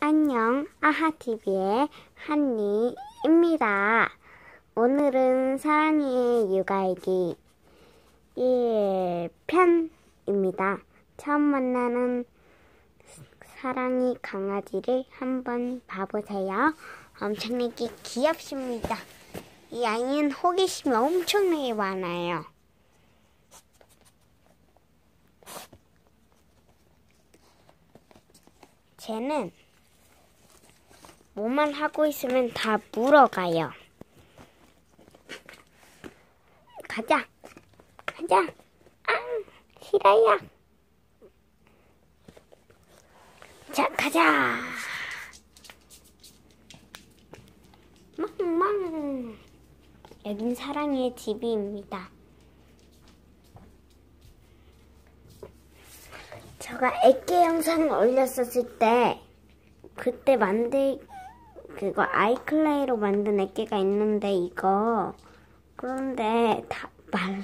안녕, 아하TV의 한니입니다. 오늘은 사랑이의 육아일기 1편입니다. 처음 만나는 사랑이 강아지를 한번 봐보세요. 엄청나게 귀엽습니다. 이 아이는 호기심이 엄청나게 많아요. 쟤는 뭐만 하고 있으면 다 물어가요. 가자. 가자. 아, 싫어요. 자, 가자. 멍멍. 여긴 사랑의 집입니다. 제가 애기 영상을 올렸었을 때 그때 만들 그거 아이클레이로 만든 애기가 있는데 이거 그런데 다 말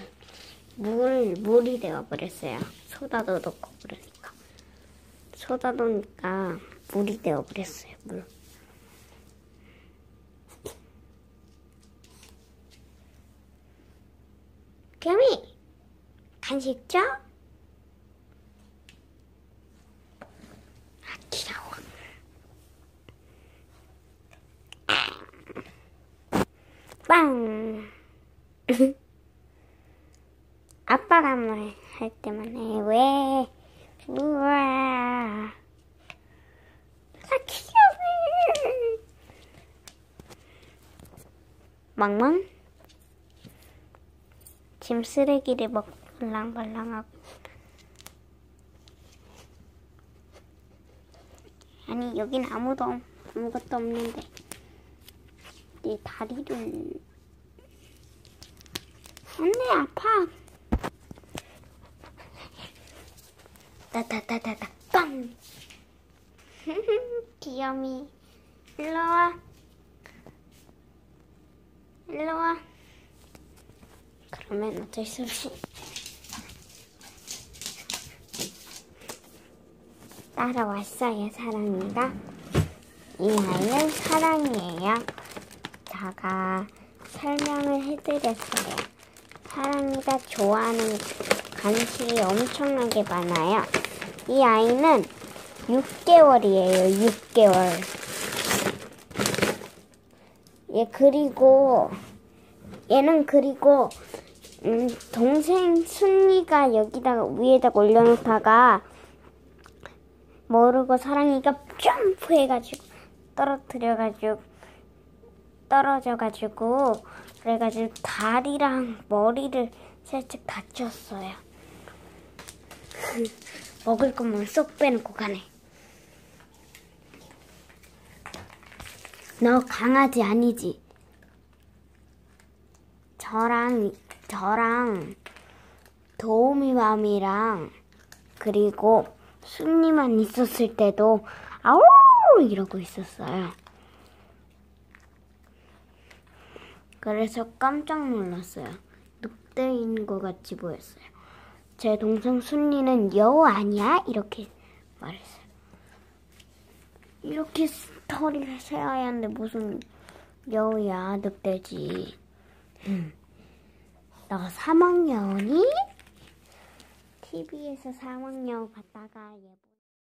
물 물이 되어 버렸어요. 소다도 넣고 그러니까 소다 넣으니까 물이 되어 버렸어요. 물. 개미 간식 줘? 아 귀여워. 빵. 아빠가 말할 때만 해. 왜? 우와. 아, 귀여워. 멍멍. 짐 쓰레기를 먹고 발랑발랑하고. 아니, 여긴 아무도, 아무것도 없는데. 내 다리를. 안 돼, 아파. 따따따따따, 빵! 귀염이. 일로 와. 일로 와. 그러면 어쩔 수 없이. 따라왔어요, 사랑이가. 이 아이는 사랑이에요. 제가 설명을 해드렸어요. 사랑이가 좋아하는 간식이 엄청나게 많아요. 이 아이는 6개월이에요, 6개월. 얘 그리고 얘는 그리고 음, 동생 순이가 여기다가 위에다가 올려놓다가 모르고 사랑이가 점프해가지고 떨어뜨려가지고 떨어져가지고 그래가지고 다리랑 머리를 살짝 다쳤어요. 먹을 것만 쏙 빼놓고 가네. 너 강아지 아니지? 저랑 저랑 도우미맘이랑 그리고 순이만 있었을 때도 아우 이러고 있었어요. 그래서 깜짝 놀랐어요. 늑대인 것 같이 보였어요. 제 동생 순이는 여우 아니야? 이렇게 말했어요. 이렇게 털이 새하얀데 무슨 여우야 늑대지. 너 사막여우니? TV에서 사막여우 봤다가 얘